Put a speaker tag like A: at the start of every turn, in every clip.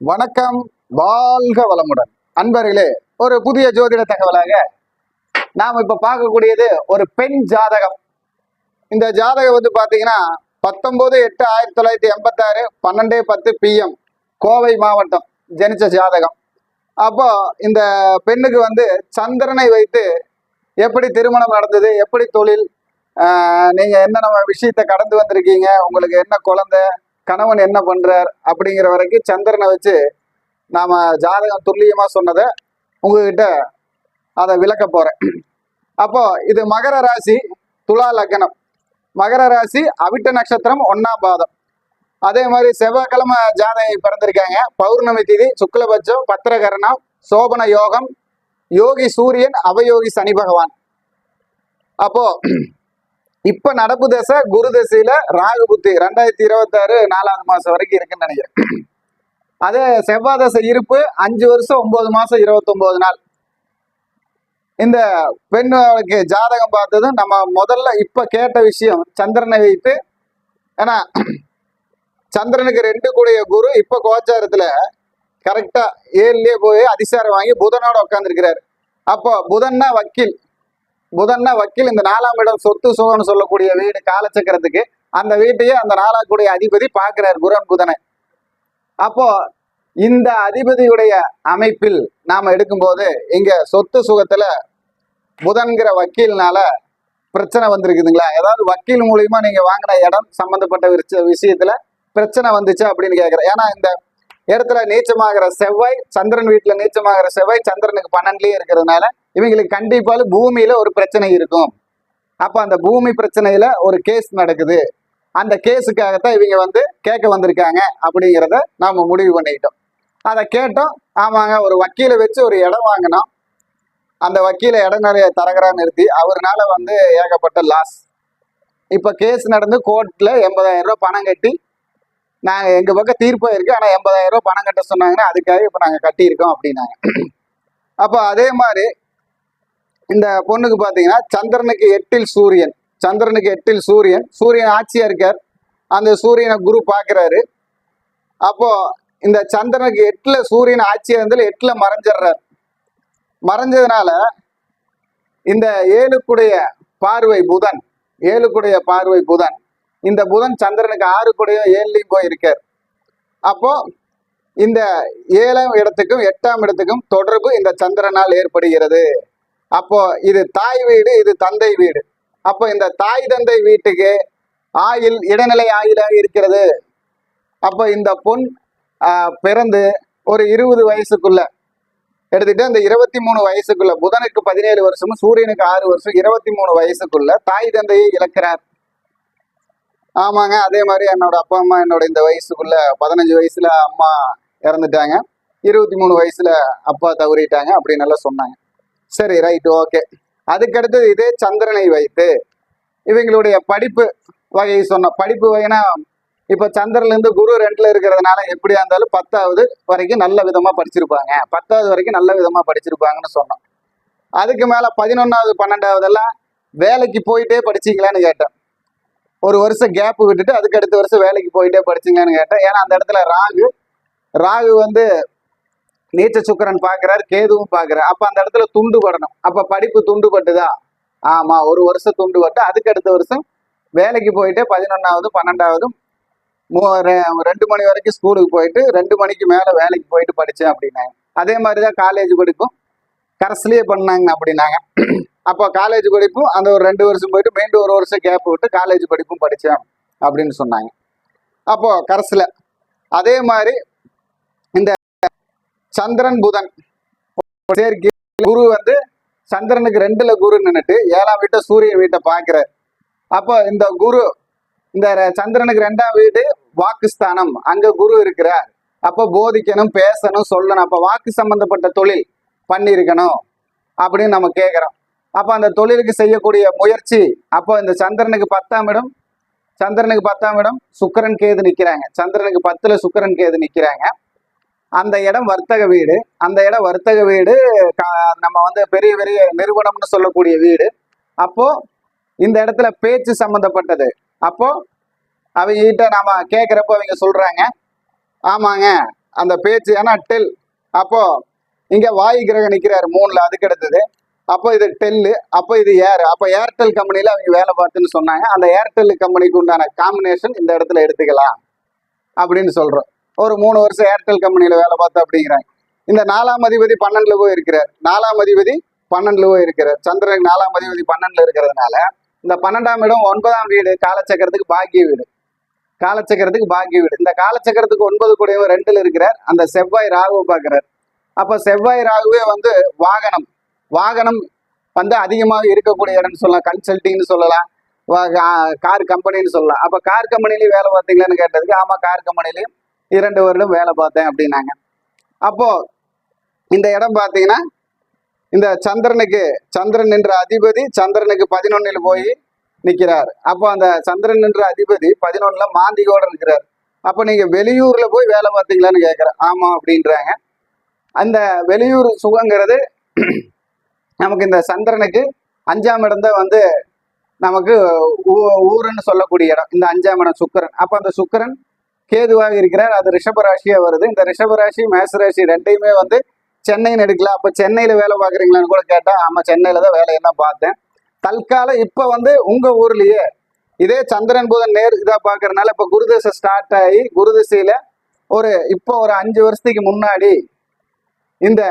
A: வணக்கம். வாழ்க வளமுடன். அன்பர்களே ஒரு புதிய ஜோதிட தகவலாக நாம் இப்ப பார்க்கக்கூடியது ஒரு பெண் ஜாதகம். இந்த ஜாதகம் வந்து பாத்தீங்கன்னா பத்தொன்பது எட்டு ஆயிரத்தி தொள்ளாயிரத்தி எண்பத்தாறு பன்னெண்டு பத்து பிஎம் கோவை மாவட்டம் ஜனிச்ச ஜாதகம். அப்போ இந்த பெண்ணுக்கு வந்து சந்திரனை வைத்து எப்படி திருமணம் நடந்தது எப்படி தொழில் ஆஹ் நீங்க என்னென்ன விஷயத்தை கடந்து வந்திருக்கீங்க உங்களுக்கு என்ன குழந்தை கணவன் என்ன பண்றார் அப்படிங்கிற வரைக்கும் சந்திரனை வச்சு நாம ஜாதகம் துல்லியமா சொன்னதை உங்ககிட்ட அதை விளக்க போறேன். அப்போ இது மகர ராசி துலா லக்னம். மகர ராசி அவிட்ட நட்சத்திரம் ஒன்னாம் பாதம். அதே மாதிரி செவ்வாய்க்கிழமை ஜாதகம் பிறந்திருக்காங்க. பௌர்ணமி திதி சுக்லபட்சம் பத்திரகரணம் சோபன யோகம் யோகி சூரியன் அவயோகி சனி பகவான். அப்போ இப்ப நடப்பு தசை குரு தசையில ராகு புத்தி. ரெண்டாயிரத்தி இருபத்தாறு நாலாவது மாசம் வரைக்கும் இருக்குன்னு நினைக்கிறேன். அதே செவ்வாய் தசை இருப்பு அஞ்சு வருஷம் ஒன்பது மாசம் இருபத்தொன்பது நாள். இந்த பெண்ணுக்கு ஜாதகம் பார்த்ததும் நம்ம முதல்ல இப்ப கேட்ட விஷயம் சந்திரனை வைத்து ஏன்னா சந்திரனுக்கு ரெண்டு கூடிய குரு இப்ப கோச்சாரத்துல கரெக்டா ஏழுலயே போய் அதிசாரம் வாங்கி புதனோட உட்காந்துருக்கிறாரு அப்போ புதன்னா வக்கீல். புதன்னா வக்கீல் இந்த நாலாம் இடம் சொத்து சுகம்னு சொல்லக்கூடிய வீடு காலச்சக்கரத்துக்கு அந்த வீட்டையே அந்த நாலாக்குடைய அதிபதி பார்க்கிறார் குரன் புதனை. அப்போ இந்த அதிபதியுடைய அமைப்பில் நாம் எடுக்கும்போது இங்க சொத்து சுகத்துல புதன்கிற வக்கீல்னால பிரச்சனை வந்திருக்குதுங்களா? ஏதாவது வக்கீல் மூலியமா நீங்க வாங்கின இடம் சம்பந்தப்பட்ட விஷயத்துல பிரச்சனை வந்துச்சு அப்படின்னு கேட்கிறேன் ஏன்னா இந்த இடத்துல நீச்சமாகிற செவ்வாய் சந்திரன் வீட்டுல நீச்சமாகிற செவ்வாய் சந்திரனுக்கு பன்னெண்டுலயே இருக்கிறதுனால இவங்களுக்கு கண்டிப்பாக பூமியில் ஒரு பிரச்சனை இருக்கும். அப்போ அந்த பூமி பிரச்சனையில் ஒரு கேஸ் நடக்குது. அந்த கேஸுக்காகத்தான் இவங்க வந்து கேட்க வந்திருக்காங்க அப்படிங்கிறத நாம் முடிவு பண்ணிக்கிட்டோம் அதை கேட்டோம். ஆமாங்க ஒரு வக்கீலை வச்சு ஒரு இடம் வாங்கினோம். அந்த வக்கீல இடம் நிறைய தரகரா நிறுத்தி அவர்னால வந்து ஏகப்பட்ட லாஸ் இப்போ கேஸ் நடந்து கோர்ட்டில் எண்பதாயிரம் ரூபா பணம் கட்டி நாங்கள் எங்கள் பக்கம் தீர்ப்பாக இருக்குது ஆனால் எண்பதாயிரம் ரூபா பணம் கட்ட சொன்னாங்கன்னா அதுக்காக இப்போ நாங்கள் கட்டியிருக்கோம் அப்படின்னாங்க. அப்போ அதே மாதிரி இந்த பொண்ணுக்கு பார்த்தீங்கன்னா சந்திரனுக்கு எட்டில் சூரியன். சந்திரனுக்கு எட்டில் சூரியன். சூரியன் ஆட்சியாக இருக்கார். அந்த சூரியனை குரு பார்க்குறாரு அப்போ இந்த சந்திரனுக்கு எட்டில் சூரியன் ஆட்சியாக இருந்தாலும் எட்டில் மறைஞ்சிடுறார். மறைஞ்சதுனால இந்த ஏழுக்குடைய பார்வை புதன். ஏழுக்குடைய பார்வை புதன். இந்த புதன் சந்திரனுக்கு ஆறுக்குடைய ஏழுலையும் போய் இருக்கார் அப்போ இந்த ஏழாம் இடத்துக்கும் எட்டாம் இடத்துக்கும் தொடர்பு இந்த சந்திரனால் ஏற்படுகிறது. அப்போ இது தாய் வீடு இது தந்தை வீடு. அப்போ இந்த தாய் தந்தை வீட்டுக்கு ஆயில் இடைநிலை ஆயிலாக இருக்கிறது. அப்போ இந்த பொன் பிறந்து ஒரு இருபது வயசுக்குள்ள எடுத்துட்டு அந்த இருபத்தி மூணு வயசுக்குள்ள புதனுக்கு பதினேழு வருஷமும் சூரியனுக்கு ஆறு வருஷம் இருபத்தி மூணு வயசுக்குள்ள தாய் தந்தையை இழக்கிறார். ஆமாங்க அதே மாதிரி என்னோட அப்பா அம்மா என்னோட இந்த வயசுக்குள்ள பதினஞ்சு வயசுல அம்மா இறந்துட்டாங்க. இருபத்தி மூணு வயசுல அப்பா தவறிட்டாங்க அப்படின்னு எல்லாம் சொன்னாங்க. சரி ரைட் ஓகே அதுக்கடுத்து இதே சந்திரனை வைத்து. இவங்களுடைய படிப்பு வகையை சொன்ன படிப்பு வகைனா இப்ப சந்திரன்ல இருந்து குரு ரெண்டுல இருக்கிறதுனால எப்படியா இருந்தாலும் பத்தாவது வரைக்கும் நல்ல விதமா படிச்சிருப்பாங்க. பத்தாவது வரைக்கும் நல்ல விதமா படிச்சிருப்பாங்கன்னு சொன்னோம். அதுக்கு மேல பதினொன்னாவது பன்னெண்டாவது எல்லாம் வேலைக்கு போயிட்டே படிச்சீங்களான்னு கேட்டேன் ஒரு வருஷம் கேப் விட்டுட்டு அதுக்கு அடுத்த வருஷம் வேலைக்கு போயிட்டே படிச்சீங்களான்னு கேட்டேன் ஏன்னா அந்த இடத்துல ராகு ராகு வந்து நீச்ச சுக்கரன் பாக்குறாரு கேதுவும் பாக்குறாரு. அப்ப அந்த இடத்துல துண்டு படணும். அப்ப படிப்பு துண்டு பட்டுதா? ஆமா ஒரு வருஷம் துண்டு பட்டு அதுக்கு அடுத்த வருஷம் வேலைக்கு போயிட்டு பதினொன்னாவது பன்னெண்டாவது மூ- ரெண்டு மணி வரைக்கும் ஸ்கூலுக்கு போயிட்டு ரெண்டு மணிக்கு மேல வேலைக்கு போயிட்டு படிச்சேன் அப்படின்னாங்க. அதே மாதிரிதான் காலேஜ் படிப்பும் கரஸ்லயே பண்ணாங்க அப்படின்னாங்க. அப்போ காலேஜ் படிப்பும் அந்த ஒரு ரெண்டு வருஷம் போயிட்டு மீண்டும் ஒரு வருஷம் கேப் விட்டு காலேஜ் படிப்பும் படித்தேன் அப்படின்னு சொன்னாங்க. அப்போ கரஸ்ல. அதே மாதிரி சந்திரன் புதன். சேர்க்கை. குரு வந்து சந்திரனுக்கு ரெண்டுல குரு நின்னுட்டு ஏழாம் வீட்டை சூரியன் வீட்டை பார்க்கிறார். அப்போ இந்த குரு இந்த சந்திரனுக்கு ரெண்டாம் வீடு வாக்குஸ்தானம். அங்க குரு இருக்கிறார். அப்போ போதிக்கணும் பேசணும் சொல்லணும். அப்போ வாக்கு சம்பந்தப்பட்ட தொழில் பண்ணியிருக்கணும் அப்படின்னு நம்ம கேட்குறோம். அப்போ அந்த தொழிலுக்கு செய்யக்கூடிய முயற்சி அப்போ இந்த சந்திரனுக்கு பத்தாம் இடம் சந்திரனுக்கு பத்தாம் இடம் சுக்கிரன் கேது நிற்கிறாங்க. சந்திரனுக்கு பத்துல சுக்கிரன் கேது நிற்கிறாங்க. அந்த இடம் வர்த்தக வீடு. அந்த இடம் வர்த்தக வீடு நம்ம வந்து பெரிய பெரிய நிறுவனம்னு சொல்லக்கூடிய வீடு. அப்போ இந்த இடத்துல பேச்சு சம்பந்தப்பட்டது. அப்போ அவங்க கிட்ட நாம கேட்குறப்போ அவங்க சொல்றாங்க ஆமாங்க அந்த பேச்சு ஏன்னா டெல். அப்போ இங்க வாயு கிரகம் நிற்கிறார் மூணுல அதுக்கு அடுத்தது. அப்போ இது டெல்லு அப்போ இது ஏர். அப்போ ஏர்டெல் கம்பெனியில் அவங்க வேலை பார்த்துன்னு சொன்னாங்க. அந்த ஏர்டெல் கம்பெனிக்கு உண்டான காம்பினேஷன் இந்த இடத்துல எடுத்துக்கலாம். அப்படின்னு சொல்றோம். ஒரு மூணு வருஷம் ஏர்டெல் கம்பெனில வேலை பார்த்தோம் அப்படிங்கிறாங்க. இந்த நாலாம் அதிபதி பன்னெண்டுல போய் இருக்கிறார். நாலாம் அதிபதி பன்னெண்டுல போய் இருக்கிறார். சந்திரன் நாலாம் அதிபதி பன்னெண்டுல இருக்கிறதுனால இந்த பன்னெண்டாம் இடம் ஒன்பதாம் வீடு காலச்சக்கரத்துக்கு பாக்கிய வீடு. காலச்சக்கரத்துக்கு பாக்கிய வீடு. இந்த காலச்சக்கரத்துக்கு ஒன்பது கூடியவர் ரெண்டுல இருக்கிறார். அந்த செவ்வாய் ராகுவை பார்க்கிறார். அப்ப செவ்வாய் ராகுவே வந்து வாகனம். வாகனம் வந்து அதிகமாக இருக்கக்கூடிய இடம்னு சொல்லலாம். கன்சல்டிங்னு சொல்லலாம். கார் கம்பெனின்னு சொல்லலாம். அப்ப கார் கம்பெனிலையும் வேலை பார்த்தீங்களான்னு கேட்டதுக்கு ஆமா கார் கம்பெனிலையும் இரண்டு வருடம் வேலை பார்த்தேன் அப்படின்னாங்க. அப்போ இந்த இடம் பார்த்தீங்கன்னா இந்த சந்திரனுக்கு சந்திரன் என்ற அதிபதி சந்திரனுக்கு பதினொன்னில் போய் நிற்கிறார் அப்போ அந்த சந்திரன் என்ற அதிபதி பதினொன்னுல மாந்திகோடு இருக்கிறார் அப்போ நீங்கள் வெளியூரில் போய் வேலை பார்த்தீங்களான்னு கேட்குறேன். ஆமாம் அப்படின்றாங்க. அந்த வெளியூர் சுகங்கிறது நமக்கு இந்த சந்திரனுக்கு அஞ்சாம் இடம் தான் வந்து நமக்கு ஊ- ஊருன்னு சொல்லக்கூடிய இடம். இந்த அஞ்சாம் இடம் சுக்கிரன். அப்போ அந்த சுக்கிரன் கேதுவாக இருக்கிறார். அது ரிஷபராசியா வருது. இந்த ரிஷபராசி மேசராசி ரெண்டையுமே வந்து சென்னைன்னு எடுக்கலாம். அப்போ சென்னையில வேலை பார்க்குறீங்களான்னு கூட கேட்டா ஆமா சென்னையில தான் வேலையெல்லாம் பார்த்தேன். தற்காலம் இப்போ வந்து உங்க ஊர்லயே இதே சந்திரன் புதன் நேர் இதாக பார்க்கறதுனால இப்போ குருதசை ஸ்டார்ட் ஆகி குருதிசையில ஒரு இப்போ ஒரு அஞ்சு வருஷத்துக்கு முன்னாடி இந்த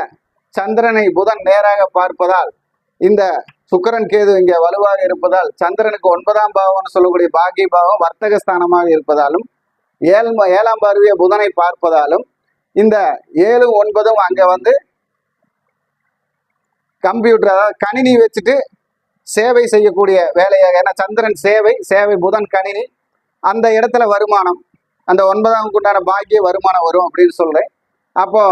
A: சந்திரனை புதன் நேராக பார்ப்பதால் இந்த சுக்கரன் கேது இங்கே வலுவாக இருப்பதால் சந்திரனுக்கு ஒன்பதாம் பாவம்னு சொல்லக்கூடிய பாக்கி பாவம் வர்த்தக ஸ்தானமாக இருப்பதாலும் ஏழு ஏழாம் பார்வைய புதனை பார்ப்பதாலும் இந்த ஏழு ஒன்பதும் அங்க வந்து கம்ப்யூட்டர் அதாவது கணினி வச்சுட்டு சேவை செய்யக்கூடிய வேலையாக ஏன்னா சந்திரன் சேவை சேவை புதன் கணினி அந்த இடத்துல வருமானம் அந்த ஒன்பதாம் உண்டான பாக்கிய வருமானம் வரும் அப்படின்னு சொல்றேன். அப்போ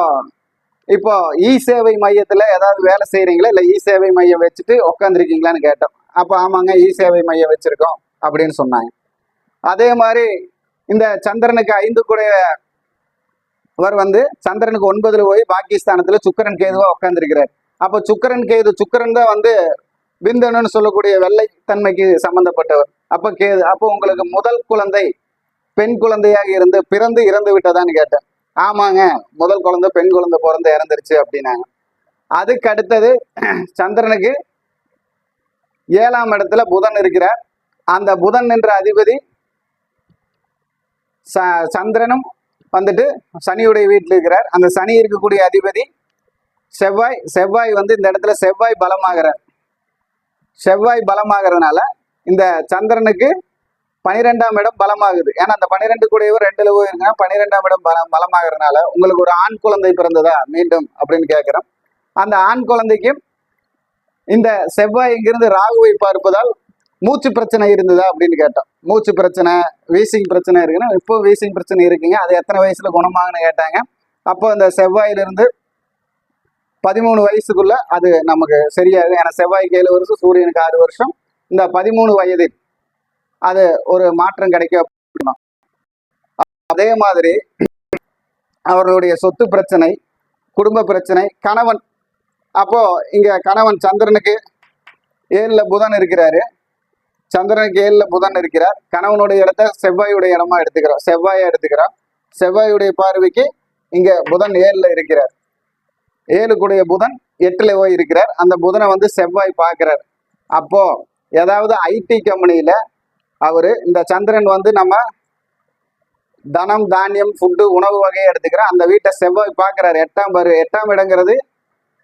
A: இப்போ இ சேவை மையத்தில் ஏதாவது வேலை செய்கிறீங்களா இல்லை இ சேவை மையம் வச்சுட்டு உட்காந்துருக்கீங்களான்னு கேட்டோம். அப்போ ஆமாங்க இ சேவை மையம் வச்சுருக்கோம் அப்படின்னு சொன்னாங்க. அதே மாதிரி இந்த சந்திரனுக்கு ஐந்து கூடைய அவர் வந்து சந்திரனுக்கு ஒன்பதுல போய் பாகிஸ்தானத்துல சுக்கரன் கேதுவா உட்கார்ந்துருக்கிறார் அப்போ சுக்கரன் கேது சுக்கரன் தான் வந்து விந்தணுன்னு சொல்லக்கூடிய வெள்ளை தன்மைக்கு சம்பந்தப்பட்டவர். அப்ப கேது அப்போ உங்களுக்கு முதல் குழந்தை பெண் குழந்தையாக இருந்து பிறந்து இறந்து விட்டதான்னு கேட்டேன். ஆமாங்க முதல் குழந்தை பெண் குழந்தை பிறந்து இறந்துருச்சு அப்படின்னாங்க. அதுக்கு அடுத்தது சந்திரனுக்கு ஏழாம் இடத்துல புதன் இருக்கிறார். அந்த புதன் என்ற அதிபதி ச சந்திரனும் வந்துட்டு சனியுடைய வீட்டில் இருக்கிறார். அந்த சனி இருக்கக்கூடிய அதிபதி செவ்வாய் செவ்வாய் வந்து இந்த இடத்துல செவ்வாய் பலமாகிறார். செவ்வாய் பலமாகறதுனால இந்த சந்திரனுக்கு பனிரெண்டாம் இடம் பலமாகுது. ஏன்னா அந்த பனிரெண்டு கூடையவர் ரெண்டுல போய் இருக்குன்னா பனிரெண்டாம் இடம் பலம் பலமாகிறதுனால உங்களுக்கு ஒரு ஆண் குழந்தை பிறந்ததா மீண்டும் அப்படின்னு கேட்குறோம். அந்த ஆண் குழந்தைக்கும் இந்த செவ்வாய் இங்கிருந்து ராகுவை பார்ப்பதால் மூச்சு பிரச்சனை இருந்ததா அப்படின்னு கேட்டோம். மூச்சு பிரச்சனை வீசிங் பிரச்சனை இருக்குன்னா இப்போ வீசிங் பிரச்சனை இருக்குங்க. அது எத்தனை வயசுல குணமாகன்னு கேட்டாங்க. அப்போ இந்த செவ்வாயிலிருந்து பதிமூணு வயசுக்குள்ள அது நமக்கு சரியாகும். ஏன்னா செவ்வாய்க்கு ஏழு வருஷம் சூரியனுக்கு ஆறு வருஷம். இந்த பதிமூணு வயதில் அது ஒரு மாற்றம் கிடைக்க அதே மாதிரி அவர்களுடைய சொத்து பிரச்சனை குடும்ப பிரச்சனை கணவன். அப்போ இங்க கணவன் சந்திரனுக்கு ஏழுல புதன் இருக்கிறாரு. சந்திரன் ஏழுல புதன் இருக்கிறார். கணவனுடைய இடத்த செவ்வாயுடைய இடமா எடுத்துக்கிறோம். செவ்வாயை எடுத்துக்கிறோம். செவ்வாயுடைய பார்வைக்கு இங்க புதன் ஏழுல இருக்கிறார். ஏழுக்குடைய புதன் எட்டுல போய் இருக்கிறார். அந்த புதனை வந்து செவ்வாய் பார்க்கிறார். அப்போ ஏதாவது ஐடி கம்பெனியில அவரு இந்த சந்திரன் வந்து நம்ம தனம் தானியம் ஃபுட்டு உணவு வகையை எடுத்துக்கிறோம். அந்த வீட்டை செவ்வாய் பார்க்குறாரு. எட்டாம் பாரு எட்டாம் இடங்கிறது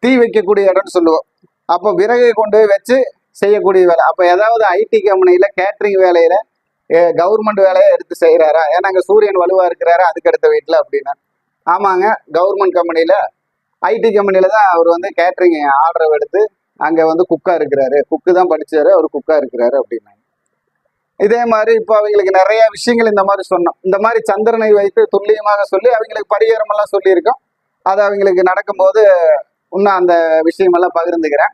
A: தீ வைக்கக்கூடிய இடம்னு சொல்லுவோம். அப்போ விறகு கொண்டு போய் வச்சு செய்யக்கூடிய வேலை. அப்போ ஏதாவது ஐடி கம்பெனியில் கேட்டரிங் வேலையில் கவர்மெண்ட் வேலையை எடுத்து செய்கிறாரா ஏன்னா அங்கே சூரியன் வலுவாக இருக்கிறாரா? அதுக்கு அடுத்த வீட்டில் அப்படின்னா. ஆமாங்க கவர்மெண்ட் கம்பெனியில ஐடி கம்பெனியில தான் அவர் வந்து கேட்ரிங் ஆர்டர் எடுத்து அங்கே வந்து குக்காக இருக்கிறாரு. குக்கு தான் படிச்சாரு அவர் குக்காக இருக்கிறாரு அப்படின்னாங்க. இதே மாதிரி இப்போ அவங்களுக்கு நிறைய விஷயங்கள் இந்த மாதிரி சொன்னோம். இந்த மாதிரி சந்திரனை வைத்து துல்லியமாக சொல்லி அவங்களுக்கு பரிகாரம் எல்லாம் சொல்லியிருக்கோம். அது அவங்களுக்கு நடக்கும்போது இன்னும் அந்த விஷயமெல்லாம் பகிர்ந்துக்கிறேன்.